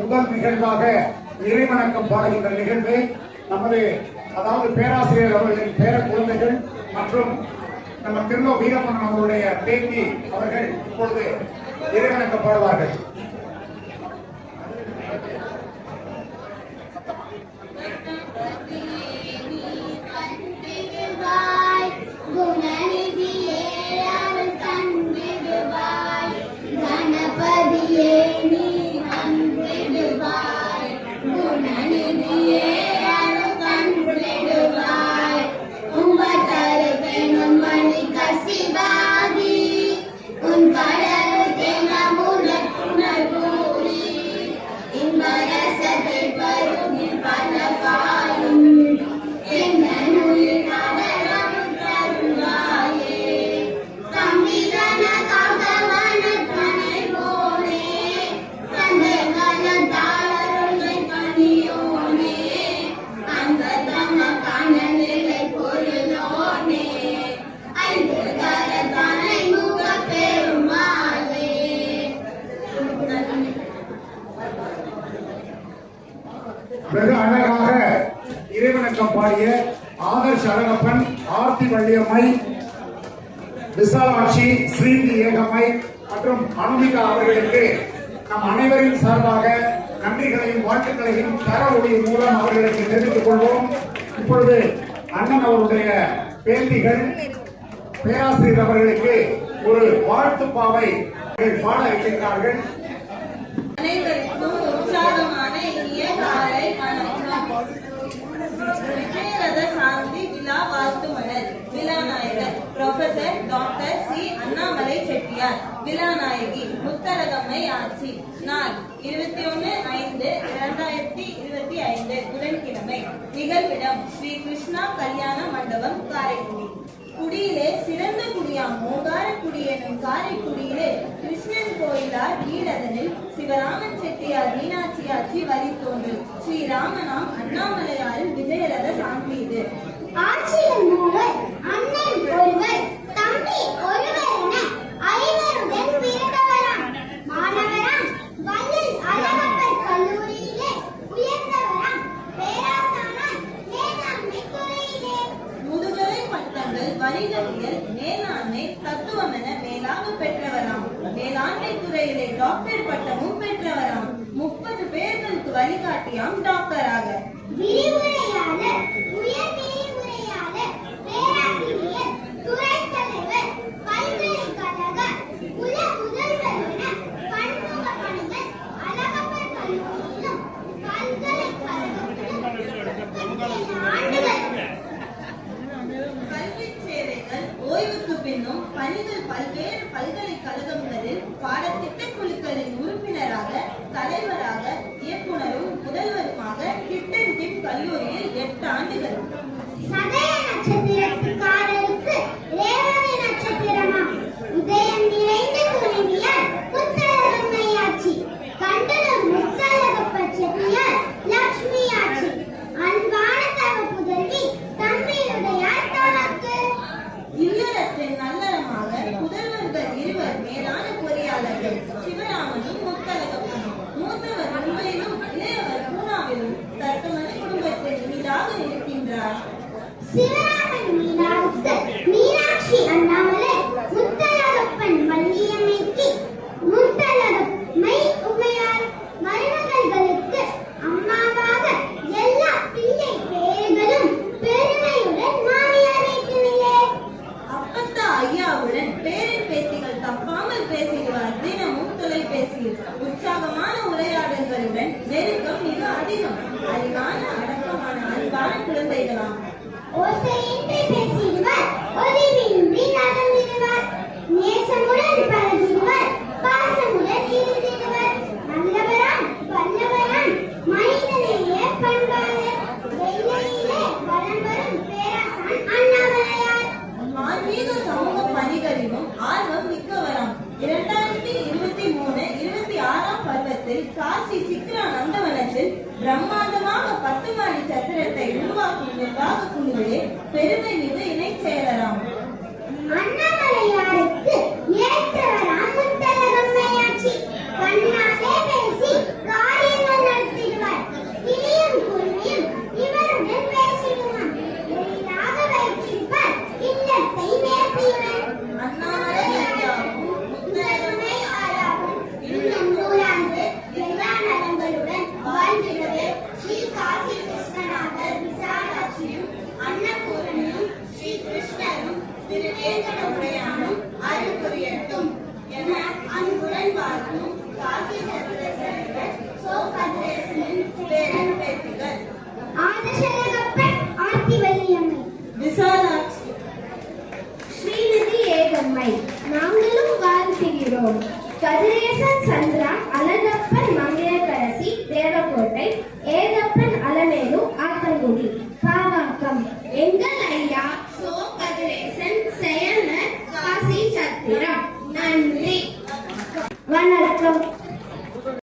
முதல் நிகழ்வாக இறைவணக்கம் பாடுகின்ற நிகழ்வு. நமது அதாவது பேராசிரியர் அவர்களின் பேர குழந்தைகள் மற்றும் நம்ம திரும்ப வீரமணன் அவர்களுடைய பேத்தி அவர்கள் இப்பொழுது இறைவணக்கம் பாடுவார்கள். இறைவணக்கம் பாடிய ஆதர்ஷ் அழகப்பன் ஆர்த்தி வள்ளியம்மை விசாலாட்சி ஸ்ரீந்தி ஏகம்மை மற்றும் அனுமிகா அவர்களுக்கு நம் அனைவரின் சார்பாக நன்றிகளையும் வாழ்த்துக்களையும் தர ஒளி மூலம் அவர்களுக்கு தெரிவித்துக் கொள்வோம். இப்பொழுது அண்ணன் அவருடைய பேத்திகள் பேராசிரியர் அவர்களுக்கு ஒரு வாழ்த்து பாவை பாட இருக்கின்றார்கள் அண்ணாமலை விழாநாயகி முத்தரகம்மை ஆட்சி. நாள் இருபத்தி ஒன்னு ஐந்து இரண்டாயிரத்தி இருபத்தி ஐந்து புதன்கிழமை. நிகழ்விடம் ஸ்ரீ கிருஷ்ணா கல்யாண மண்டபம் காரைக்குடி. குடியிலே சிறந்த குடியாம் ஓங்கார குடி எனும் காரைக்குடியிலே கிருஷ்ணன் கோயிலார் கீழதனில் சிவராமன் செட்டியார் மீனாட்சியாட்சி வழி தோன்று ஸ்ரீராமனாம் அண்ணாமலையாரில் விஜயரத சாந்தி இது ஆட்சியின் மூவர் அண்ணன் ஒருவர் மனிதவியல் மேலாண்மை தத்துவம் என மேலாக பெற்றவராம். மேலாண்மை துறையிலே டாக்டர் பட்டமும் பெற்றவராம். முப்பது பேர்களுக்கு வழிகாட்டியாம் டாக்டராக காசி சித்ரா நந்தவனத்தில் பிரம்மாண்டமாக பத்து மாடி சத்திரத்தை உருவாக்கும் நிர்வாக குழுவிலே பெருமை மிகு இணைச் செயலராம். மை நாங்களும் வாழ்த்துகிறோம் கதிரேசன் சந்திரா அழகப்பன் மங்கையரசி தேவக்கோட்டை ஏதப்பன் அலமேலு ஆத்தங்குடி